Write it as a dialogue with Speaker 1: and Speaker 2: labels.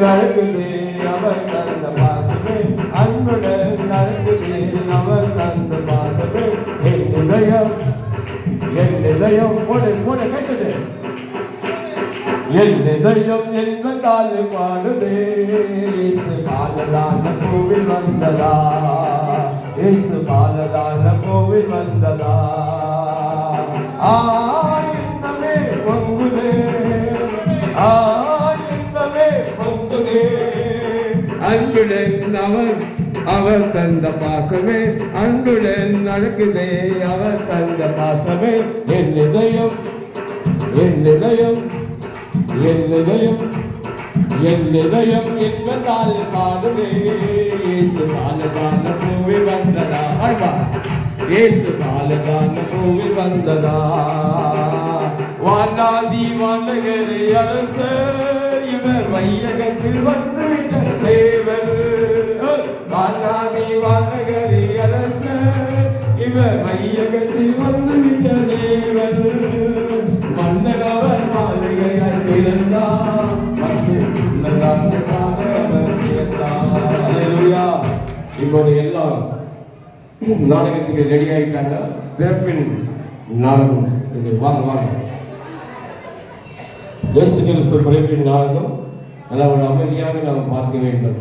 Speaker 1: நடக்குது அவர் தந்த பாசமே. அன்புடன் நடக்குது அவர் தந்த பாசமே. என் இதயம் என் இதயம். போடு போடு கேட்டது. என் இதயம் என்பதால் பாடுதே இயேசு பாலதான கோவில் வந்ததா? இயேசு பாலதான கோவில் வந்ததா? ஆ அன்புடன் அவர் அவர் தந்த பாசமே. அன்புடன் நடக்குதே அவர் தந்த பாசமே. என் இதயம் என் இதயம் என் இதயம் என் இதயம் என்பதால் பாடுவே இயேசு பாலதான பூவி வந்ததா? ஆழ்வா இயேசு பாலதான பூவி வந்ததா? வானாதி வானகரை அரசர் இவர் வையகத்தில் வந்து தேவர். வானாதி வானகரை அரசர். இவர் வையகத்தில் வந்துவிட்ட தேவர். மன்னரவர் மாளிகையாய் பிறந்தார். பிறந்தார். இப்போது எல்லாம் நாடகத்துக்கு ரெடி ஆகிட்டாங்க வேப்பின் நாடகம். வாங்க வாங்க. இயேசு கிறிஸ்து பிறப்பின் நாடகம் நல்லா ஒரு அமைதியாக நாம் பார்க்க வேண்டும்.